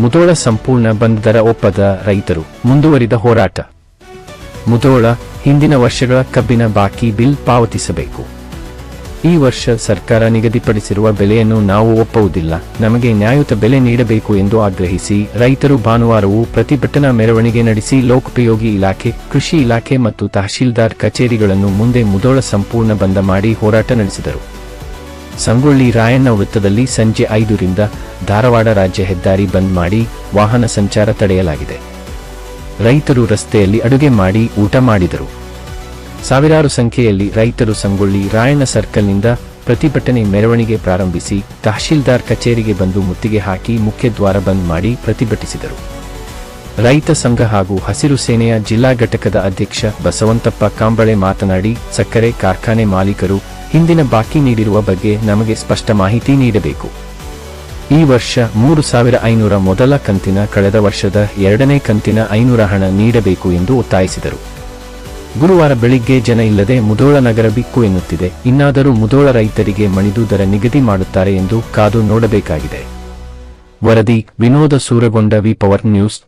ಮುಧೋಳ ಸಂಪೂರ್ಣ ಬಂದ ದರ ಒಪ್ಪದ ರೈತರು. ಮುಂದುವರಿದ ಹೋರಾಟ. ಮುದೋಳ ಹಿಂದಿನ ವರ್ಷಗಳ ಕಬ್ಬಿನ ಬಾಕಿ ಬಿಲ್ ಪಾವತಿಸಬೇಕು. ಈ ವರ್ಷ ಸರ್ಕಾರ ನಿಗದಿಪಡಿಸಿರುವ ಬೆಲೆಯನ್ನು ನಾವು ಒಪ್ಪುವುದಿಲ್ಲ. ನಮಗೆ ನ್ಯಾಯಯುತ ಬೆಲೆ ನೀಡಬೇಕು ಎಂದು ಆಗ್ರಹಿಸಿ ರೈತರು ಭಾನುವಾರವೂ ಪ್ರತಿಭಟನಾ ಮೆರವಣಿಗೆ ನಡೆಸಿ ಲೋಕೋಪಯೋಗಿ ಇಲಾಖೆ, ಕೃಷಿ ಇಲಾಖೆ ಮತ್ತು ತಹಶೀಲ್ದಾರ್ ಕಚೇರಿಗಳನ್ನು ಮುಂದೆ ಮುದೋಳ ಸಂಪೂರ್ಣ ಬಂದ ಮಾಡಿ ಹೋರಾಟ ನಡೆಸಿದರು. ಸಂಗೊಳ್ಳಿ ರಾಯಣ್ಣ ವೃತ್ತದಲ್ಲಿ ಸಂಜೆ ಐದರಿಂದ ಧಾರವಾಡ ರಾಜ್ಯ ಹೆದ್ದಾರಿ ಬಂದ್ ಮಾಡಿ ವಾಹನ ಸಂಚಾರ ತಡೆಯಲಾಗಿದೆ. ರೈತರು ರಸ್ತೆಯಲ್ಲಿ ಅಡುಗೆ ಮಾಡಿ ಊಟ ಮಾಡಿದರು. ಸಾವಿರಾರು ಸಂಖ್ಯೆಯಲ್ಲಿ ರೈತರು ಸಂಗೊಳ್ಳಿ ರಾಯಣ್ಣ ಸರ್ಕಲ್ನಿಂದ ಪ್ರತಿಭಟನೆ ಮೆರವಣಿಗೆ ಪ್ರಾರಂಭಿಸಿ ತಹಶೀಲ್ದಾರ್ ಕಚೇರಿಗೆ ಬಂದು ಮುತ್ತಿಗೆ ಹಾಕಿ ಮುಖ್ಯ ದ್ವಾರ ಬಂದ್ ಮಾಡಿ ಪ್ರತಿಭಟಿಸಿದರು. ರೈತ ಸಂಘ ಹಾಗೂ ಹಸಿರು ಸೇನೆಯ ಜಿಲ್ಲಾ ಘಟಕದ ಅಧ್ಯಕ್ಷ ಬಸವಂತಪ್ಪ ಕಾಂಬಳೆ ಮಾತನಾಡಿ, ಸಕ್ಕರೆ ಕಾರ್ಖಾನೆ ಮಾಲೀಕರು ಹಿಂದಿನ ಬಾಕಿ ನೀಡಿರುವ ಬಗ್ಗೆ ನಮಗೆ ಸ್ಪಷ್ಟ ಮಾಹಿತಿ ನೀಡಬೇಕು. ಈ ವರ್ಷ ಮೂರು ಸಾವಿರ ಐನೂರ ಮೊದಲ ಕಂತಿನ ಕಳೆದ ವರ್ಷದ ಎರಡನೇ ಕಂತಿನ ಐನೂರ ಹಣ ನೀಡಬೇಕು ಎಂದು ಒತ್ತಾಯಿಸಿದರು. ಗುರುವಾರ ಬೆಳಿಗ್ಗೆ ಜನ ಇಲ್ಲದೆ ಮುಧೋಳ ನಗರ ಬಿಕ್ಕು ಎನ್ನುತ್ತಿದೆ. ಇನ್ನಾದರೂ ಮುಧೋಳ ರೈತರಿಗೆ ಮಣಿದು ದರ ನಿಗದಿ ಮಾಡುತ್ತಾರೆ ಎಂದು ಕಾದು ನೋಡಬೇಕಾಗಿದೆ. ವರದಿ, Vinoda Suragonda V power news